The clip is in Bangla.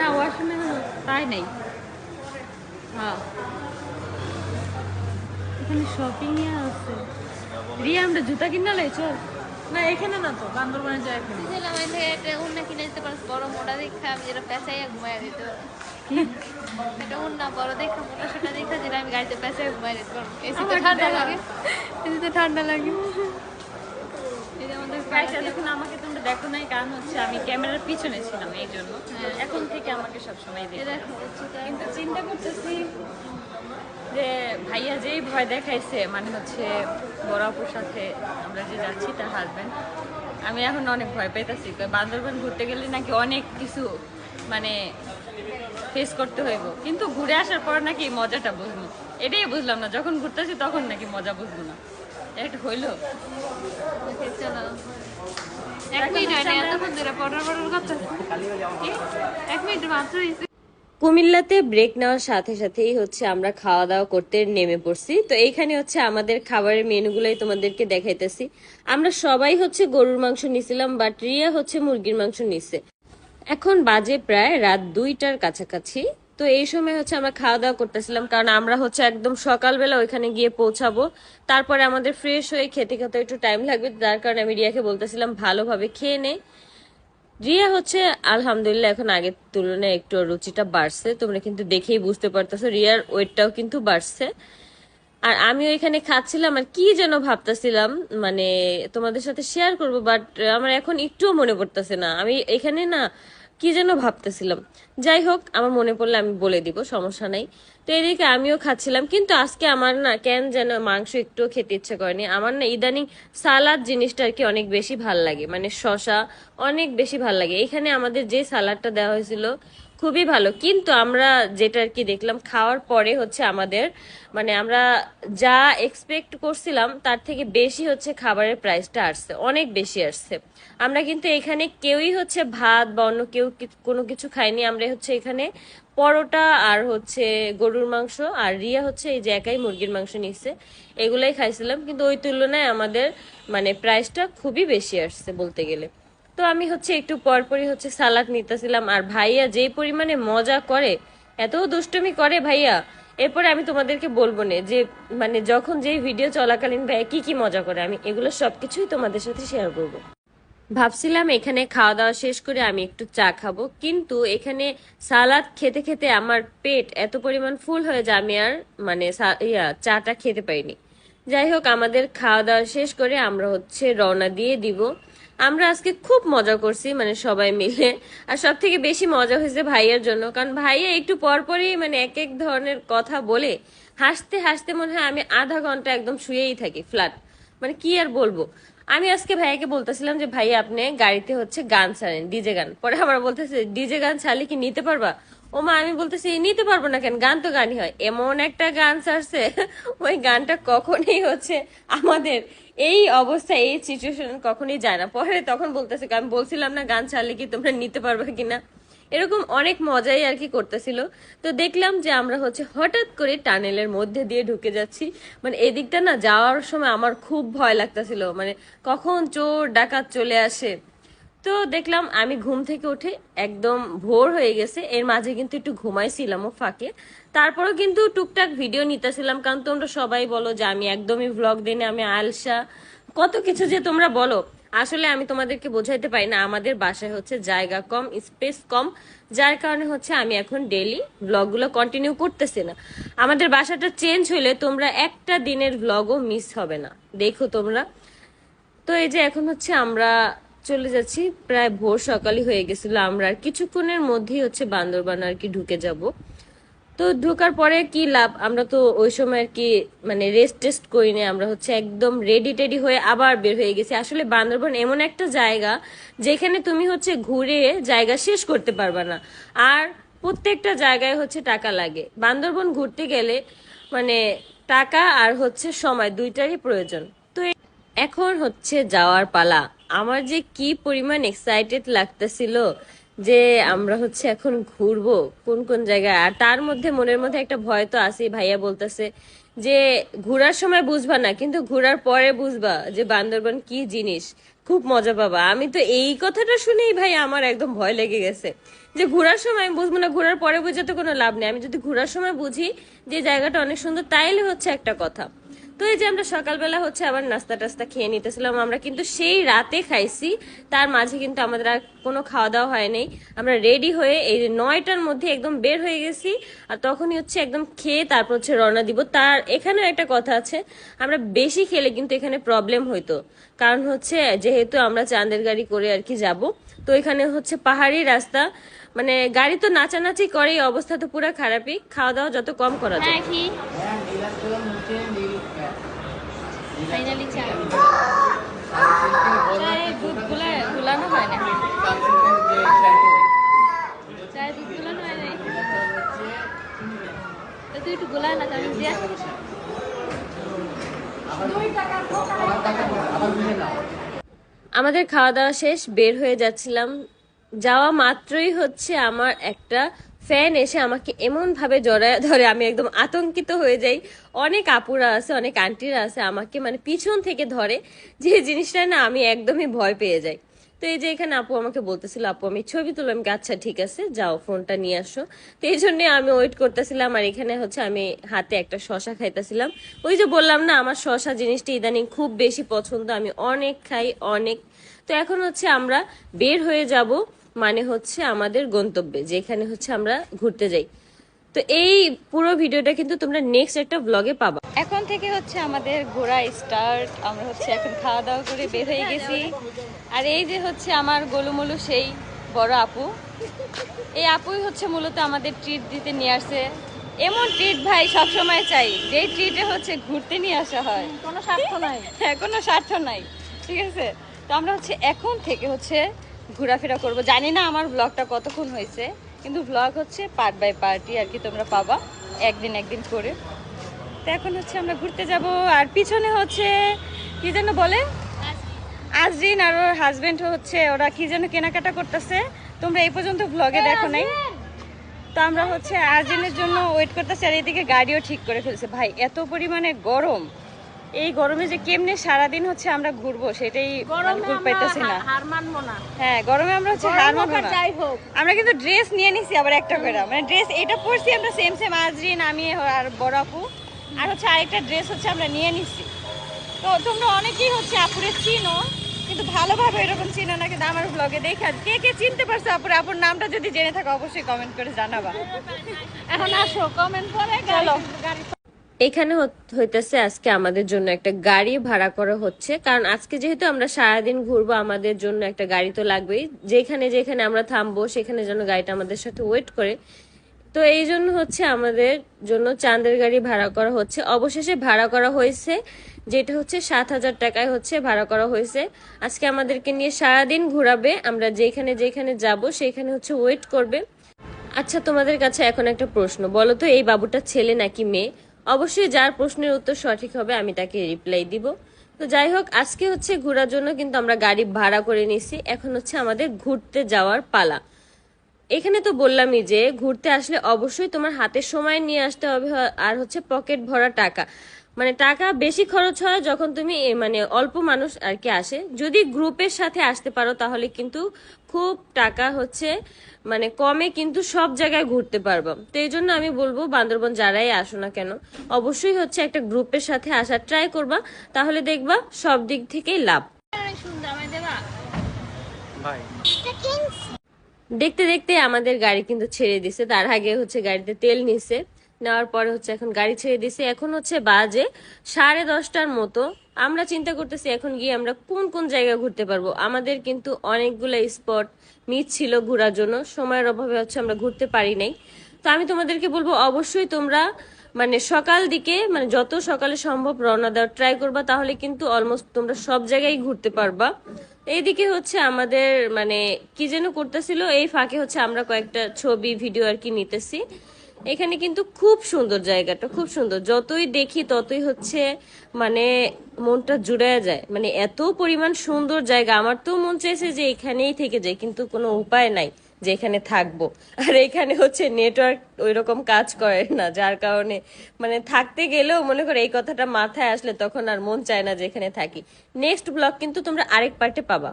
না ওয়াশরুমে তাই নেই। হ্যাঁ। এখানে শপিং এ আছে। রিয়া আমরা জুতা কিনা লাই চল। না এখানে না তো বান্দরবানে যায় এখানে। বুঝলাম আমি একটা উন্না কিনে দিতে পারস বড় মোটা দেখা আমি যেটা পেঁচাইয়া ঘুমাই দিতে একটা উন্না বড় দেখা মোটা সোটা দেখা যেটা আমি গাড়িতে পেঁচাইয়া ঘুমাই দিতে পারব। এসিতে ঠান্ডা লাগে। এসিতে ঠান্ডা লাগে এই যে আমাদের গাইস এতক্ষণ আমাকে তোমরা দেখো নাই কারণ হচ্ছে আমি ক্যামেরার পিছনে ছিলাম এই জন্য। এখন থেকে আমাকে সবসময় দেখো। কিন্তু চিন্তা করতেছি যে ভাইয়া যেই ভয় দেখাইছে মানে হচ্ছে বড় আপুর সাথে আমরা যে যাচ্ছি তার হাজবেন্ড আমি এখন অনেক ভয় পাইতেছি। বান্দরবান ঘুরতে গেলে নাকি অনেক কিছু মানে ফেস করতে হইব। কিন্তু ঘুরে আসার পর নাকি মজাটা বুঝব। এটাই বুঝলাম না যখন ঘুরতেছি তখন নাকি মজা বুঝব না। এটা হইল। চলো। কুমিল্লাতে ব্রেক নেওয়ার সাথে সাথেই হচ্ছে আমরা খাওয়া দাওয়া করতে নেমে পড়ছি। তো এইখানে হচ্ছে আমাদের খাবারের মেনুগুলোই তোমাদেরকে দেখাইতেছি। আমরা সবাই হচ্ছে গরুর মাংস নিছিলাম বাট রিয়া হচ্ছে মুরগির মাংস নিছে। এখন বাজে প্রায় রাত দুইটার কাছাকাছি। তো এই সময় হচ্ছে আমরা খাওয়া দাওয়া করতেছিলাম, কারণ আমরা হচ্ছে একদম সকালবেলা ওইখানে গিয়ে পৌঁছাবো। তারপরে আমাদের ফ্রেশ হয়ে খেতে খেতে একটু টাইম লাগবে তার কারণে আমি রিয়াকে বলতেছিলাম ভালোভাবে খেয়ে নে। রিয়া হচ্ছে আলহামদুলিল্লাহ এখন আগের তুলনায় একটু রুচিটা বাড়ছে, তোমরা কিন্তু দেখেই বুঝতে পারতেছো, রিয়ার ওয়েটটাও কিন্তু বাড়ছে। আর আমিও ওইখানে খাচ্ছিলাম, আর কি যেন ভাবতেছিলাম মানে তোমাদের সাথে শেয়ার করব বাট আমার এখন একটুও মনে পড়তেছে না। আমি এখানে না কি যেন ভাবতেছিলাম। যাই হোক, আমার মনে পড়লে আমি বলে দিব, সমস্যা নাই। তো এদিকে আমিও খাচ্ছিলাম, কিন্তু আজকে আমার না কেন যেন মাংস একটুও খেতে ইচ্ছে করেনি। আমার না ইদানিং সালাদ জিনিসটা আর কি অনেক বেশি ভালো লাগে মানে শশা অনেক বেশি ভালো লাগে। এখানে আমাদের যে সালাডটা দেওয়া হয়েছিল খুবই ভালো। কিন্তু আমরা যেটা আর কি দেখলাম, খাওয়ার পরে হচ্ছে আমাদের মানে আমরা যা এক্সপেক্ট করছিলাম, তার থেকে বেশি হচ্ছে খাবারের প্রাইসটা আসছে, অনেক বেশি আসছে। আমরা কিন্তু এখানে কেউই হচ্ছে ভাত বা অন্য কেউ কোনো কিছু খাইনি, আমরা হচ্ছে এখানে পরোটা আর হচ্ছে গরুর মাংস আর রিয়া হচ্ছে এই যে একাই মুরগির মাংস নিচ্ছে এগুলাই খাইছিলাম। কিন্তু ওই তুলনায় আমাদের মানে প্রাইসটা খুবই বেশি আসছে বলতে গেলে। তো আমি হচ্ছে একটু পরপরই হচ্ছে সালাদ নিতেছিলাম। আর ভাইয়া যেই পরিমাণে মজা করে, এত দুষ্টুমি করে ভাইয়া, এরপরে আমি তোমাদেরকে বলব না যে মানে যখন যেই ভিডিও চলাকালীন ভাইয়া কি কি মজা করে, আমি এগুলো সবকিছুই তোমাদের সাথে শেয়ার করব। ভাবছিলাম এখানে খাওয়া দাওয়া শেষ করে আমি একটু চা খাব, কিন্তু এখানে সালাদ খেতে খেতে আমার পেট এত পরিমাণ ফুল হয়ে যায়, আমি আর মানে ইয়া, চাটা খেতে পারিনি। যাই হোক, আমাদের খাওয়া দাওয়া শেষ করে আমরা হচ্ছে রওনা দিয়ে দিব। আমরা আজকে খুব মজা করছি মানে সবাই মিলে। আর সব থেকে বেশি মজা হয়েছে ভাইয়ের জন্য, কারণ ভাইয়া একটু পরপরই মানে এক এক ধরনের কথা বলে, হাসতে হাসতে মনে হয় আমি আধা ঘণ্টা একদম শুয়েই থাকি ফ্ল্যাট মানে কি আর বলব? আমি আজকে ভাইয়াকে বলতেছিলাম যে, ভাইয়া, আপনি গাড়িতে হচ্ছে গান ছাড়েন, ডিজে গান। পরে আমার বলতেছে, ডিজে গান ছাড়লে কি নিতে পারবা? ও মা, আমি বলতেছি, নিতে পারব না কেন? গান তো গানই হয়। এমন একটা গান ছাড়ছে, ওই গানটা কখনই হচ্ছে আমাদের এই অবস্থা, এই সিচুয়েশন কখনই যায় না। পরে তখন বলতেছে, আমি বলছিলাম না গান ছাড়লে কি তোমরা নিতে পারবে কিনা? এরকম অনেক মজাই আর কি করতেছিল। তো দেখলাম যে আমরা হচ্ছে হঠাৎ করে টানেলের মধ্যে দিয়ে ঢুকে যাচ্ছি। মানে এদিকটা না যাওয়ার সময় আমার খুব ভয় লাগতেছিল। মানে কখন চোর ডাকাত চলে আসে তো দেখলাম আমি ঘুম থেকে উঠে একদম ভোর হয়ে গেছে। এর মাঝে কিন্তু একটু ঘুমাইছিলামও ফাঁকে। তারপরেও কিন্তু টুকটাক ভিডিও নিতেছিলাম, কারণ তোমরা সবাই বলো যে আমি একদমই ভ্লগ দিনে আমি আলসা। কত কিছু যে তোমরা বলো। আসলে আমি তোমাদেরকে বোঝাইতে পারি না, আমাদের বাসায় হচ্ছে জায়গা কম স্পেস কম। যার কারণে হচ্ছে আমি এখন ডেলি ভ্লগগুলো কন্টিনিউ করতেছি না। আমাদের বাসাটা চেঞ্জ হইলে তোমরা একটা দিনের ভ্লগও মিস হবে না। দেখো তোমরা। তো এই যে এখন হচ্ছে আমরা চলে যাচ্ছি। প্রায় ভোর সকালই হয়ে গেছিল আমরা। আর কিছুক্ষণের মধ্যেই হচ্ছে বান্দরবান আর কি ঢুকে যাব। তো ঢোকার পরে কি লাভ? আমরা তো ওই সময় আর কি মানে রেস্ট টেস্ট করি করিনি। আমরা হচ্ছে একদম রেডি টেডি হয়ে আবার বের হয়ে গেছি। আসলে বান্দরবান এমন একটা জায়গা যেখানে তুমি হচ্ছে ঘুরে জায়গা শেষ করতে পারবা না। আর প্রত্যেকটা জায়গায় হচ্ছে টাকা লাগে। বান্দরবন ঘুরতে গেলে মানে টাকা আর হচ্ছে সময় দুইটারই প্রয়োজন। তো এখন হচ্ছে যাওয়ার পালা। আমার যে কি পরিমাণ এক্সাইটেড লাগতেছিল যে আমরা হচ্ছে এখন ঘুরবো, কোন কোন জায়গায়। আর তার মধ্যে মনের মধ্যে একটা ভয় তো আছে ভাইয়া বলতেছে যে ঘোরার সময় বুঝবা না, কিন্তু ঘোরার পরে বুঝবা যে বান্দরবান কি জিনিস, খুব মজা পাবা। আমি তো এই কথাটা শুনেই ভাই আমার একদম ভয় লেগে গেছে। যে ঘোরার সময় বুঝব না, ঘোরার পরে বুঝে তো কোনো লাভ নেই। আমি যদি ঘোরার সময় বুঝি যে জায়গাটা অনেক সুন্দর, তাইলে হচ্ছে একটা কথা। তো এই যে আমরা সকালবেলা হচ্ছে আবার নাস্তা টাস্তা খেয়ে নিতেছিলাম আমরা কিন্তু সেই রাতে খাইছি। তার মাঝে কিন্তু আমাদের আর কোনো খাওয়া দাওয়া হয় নাই। আমরা রেডি হয়ে এই যে নয়টার মধ্যে একদম বের হয়ে গেছি আর তখনই হচ্ছে একদম খেয়ে তারপর হচ্ছে রওনা দিব। তার এখানেও একটা কথা আছে আমরা বেশি খেলে কিন্তু এখানে প্রবলেম হইতো। কারণ হচ্ছে যেহেতু আমরা চাঁদের গাড়ি করে আর কি যাব তো এখানে হচ্ছে পাহাড়ি রাস্তা মানে গাড়ি তো নাচানাচি করে অবস্থা তো পুরো খারাপই। খাওয়া দাওয়া যত কম করা যায়। হ্যাঁ কি? ফাইনালি চা। চায়ে দুধগুলা গুলানো হয় না? চায়ের দুধগুলো নয় নাই? তুই একটু গোলা না আমি দিয়া আমাদের খাওয়া দাওয়া শেষ বের হয়ে যাচ্ছিলাম। যাওয়া মাত্রই হচ্ছে আমার একটা ফ্যান এসে আমাকে এমন ভাবে জড়ায় ধরে আমি একদম আতঙ্কিত হয়ে যাই। অনেক আপুরা আছে, অনেক আন্টিরা আছে আমাকে মানে পিছন থেকে ধরে। যে জিনিসটা না আমি একদমই ভয় পেয়ে যাই। তো এই যে এখানে আপু আমাকে বলতেছিল, আপু, আমি ছবি তুললাম আচ্ছা ঠিক আছে, যাও, ফোনটা নিয়ে আসো। তো এই জন্য আমি ওয়েট করতেছিলাম আর এখানে হচ্ছে আমি হাতে একটা শশা খাইতেছিলাম। ওই যে বললাম না, আমার শশা জিনিসটা ইদানিং খুব বেশি পছন্দ, আমি অনেক খাই, অনেক। তো এখন হচ্ছে আমরা বের হয়ে যাব মানে হচ্ছে আমাদের গন্তব্যে যেখানে হচ্ছে আমরা ঘুরতে যাই। তো এই পুরো ভিডিওটা কিন্তু তোমরা নেক্সট একটা ব্লগে পাবা। এখন থেকে হচ্ছে আমাদের ঘোরা স্টার্ট আমরা হচ্ছে এখন খাওয়া দাওয়া করে বের হয়ে গেছি। আর এই যে হচ্ছে আমার গোলুমলু সেই বড় আপু এই আপুই হচ্ছে মূলত আমাদের ট্রিট দিতে নিয়ে আসে। এমন ট্রিট ভাই সব সময় চাই যেই ট্রিটে হচ্ছে ঘুরতে নিয়ে আসা হয়। কোনো স্বার্থ নাই। হ্যাঁ কোনো স্বার্থ নাই ঠিক আছে? তো আমরা হচ্ছে এখন থেকে হচ্ছে ঘোরাফেরা করব। জানি না আমার ব্লগটা কতক্ষণ হয়েছে কিন্তু ব্লগ হচ্ছে পার্ট বাই পার্টি আর কি তোমরা পাবা একদিন একদিন করে। তো এখন হচ্ছে আমরা ঘুরতে যাব আর পিছনে হচ্ছে কি যেন বলে? আজরিন আর ওর হাজবেন্ড হচ্ছে ওরা কি যেন কেনাকাটা করতেছে। তোমরা এই পর্যন্ত ব্লগে দেখো নাই। তো আমরা হচ্ছে আজরিনের জন্য ওয়েট করতেছি আর এদিকে গাড়িও ঠিক করে ফেলছে। ভাই এত পরিমাণে গরম। এই গরমে যে কেমনে সারাদিন হচ্ছে আমরা ঘুরবো সেটাই ঘুর পাইতেছি না। হ্যাঁ গরমে আমরা হচ্ছে হার মানবো না। আমরা কিন্তু ড্রেস নিয়ে নিছি আবার একটা করে। মানে ড্রেস এটা পরছি আমরা সেম সেম আজরিন আমি আর বড় আপু। আর হচ্ছে আরেকটা ড্রেস হচ্ছে আমরা নিয়ে নিছি। তো তোমরা অনেকেই হচ্ছে আপুরে চিনো কিন্তু ভালোভাবে এরকম চিনো না কিন্তু আমার ব্লগে দেখে কে কে চিনতে পারছ আপুরে? আপুর নামটা যদি জেনে থাকো অবশ্যই কমেন্ট করে জানাবা। এখন আসো কমেন্ট করে চলো। এখানে হইতেছে আজকে আমাদের জন্য একটা গাড়ি ভাড়া করা হচ্ছে। কারণ আজকে যেহেতু আমরা সারাদিন ঘুরবো, আমাদের জন্য একটা গাড়ি তো লাগবেই। যেখানে যেখানে আমরা থামবো, সেখানে যেন গাড়িটা আমাদের সাথে ওয়েট করে। তো এই জন্য হচ্ছে আমাদের জন্য চাঁদের গাড়ি ভাড়া করা হচ্ছে। অবশেষে ভাড়া করা হয়েছে, যেটা হচ্ছে সাত হাজার টাকায় হচ্ছে ভাড়া করা হয়েছে। আজকে আমাদেরকে নিয়ে সারাদিন ঘোরাবে, আমরা যেখানে যেখানে যাব, সেখানে হচ্ছে ওয়েট করবে। আচ্ছা তোমাদের কাছে এখন একটা প্রশ্ন। বলো তো, এই বাবুটা ছেলে নাকি মেয়ে? অবশ্যই যার প্রশ্নের উত্তর সঠিক হবে, আমি তাকে রিপ্লাই দিব। তো যাই হোক, আজকে হচ্ছে ঘোরার জন্য কিন্তু আমরা গাড়ি ভাড়া করে নিছি এখন হচ্ছে আমাদের ঘুরতে যাওয়ার পালা। এখানে তো বললামই যে, ঘুরতে আসলে অবশ্যই তোমার হাতে সময় নিয়ে আসতে হবে, আর হচ্ছে পকেট ভরা টাকা। মানে টাকা বেশি খরচ হয় যখন তুমি মানে অল্প মানুষ আর কি আসে। যদি গ্রুপের সাথে আসতে পারো তাহলে কিন্তু খুব টাকা হচ্ছে মানে কমে কিন্তু সব জায়গায় ঘুরতে পারবা। তো এই জন্য আমি বলব বান্দরবন যারাই আসো না কেন অবশ্যই হচ্ছে একটা গ্রুপের সাথে আসার ট্রাই করবা তাহলে দেখবা সব দিক থেকেই লাভ। দেখতে দেখতে আমাদের গাড়ি কিন্তু ছেড়ে দিছে তার আগে হচ্ছে গাড়িতে তেল নিছে। নেওয়ার পরে হচ্ছে এখন গাড়ি ছেড়ে দিছে এখন হচ্ছে বাজে সাড়ে দশটার মতো। আমরা চিন্তা করতেছি এখন গিয়ে আমরা কোন কোন জায়গায় ঘুরতে পারব। আমাদের কিন্তু অনেকগুলো স্পট মিস ছিল ঘোরার জন্য। সময়ের অভাবে হচ্ছে আমরা ঘুরতে পারি নাই। তো আমি তোমাদেরকে বলব, অবশ্যই তোমরা মানে সকাল দিকে মানে যত সকালে সম্ভব রওনা দেওয়ার ট্রাই করবা, তাহলে কিন্তু অলমোস্ট তোমরা সব জায়গায় ঘুরতে পারবা। এইদিকে হচ্ছে আমাদের মানে কি যেন করতেছিল, এই ফাঁকে হচ্ছে আমরা কয়েকটা ছবি ভিডিও আর কি নিতেছি। এখানে কিন্তু খুব সুন্দর জায়গাটা, খুব সুন্দর। যতই দেখি ততই হচ্ছে মানে মনটা জুড়ে যায়। মানে এত পরিমাণ সুন্দর জায়গা। আমার তো মন চাইছে যে এখানেই থেকে যায় কিন্তু কোনো উপায় নাই যে এখানে থাকব। আর এখানে হচ্ছে নেটওয়ার্ক ওই রকম কাজ করে না, যার কারণে মানে থাকতে গেলেও মনে করো এই কথাটা মাথায় আসলে তখন আর মন চায় না যে এখানে থাকি। নেক্সট ব্লগ কিন্তু তোমরা আরেক পার্টে পাবা।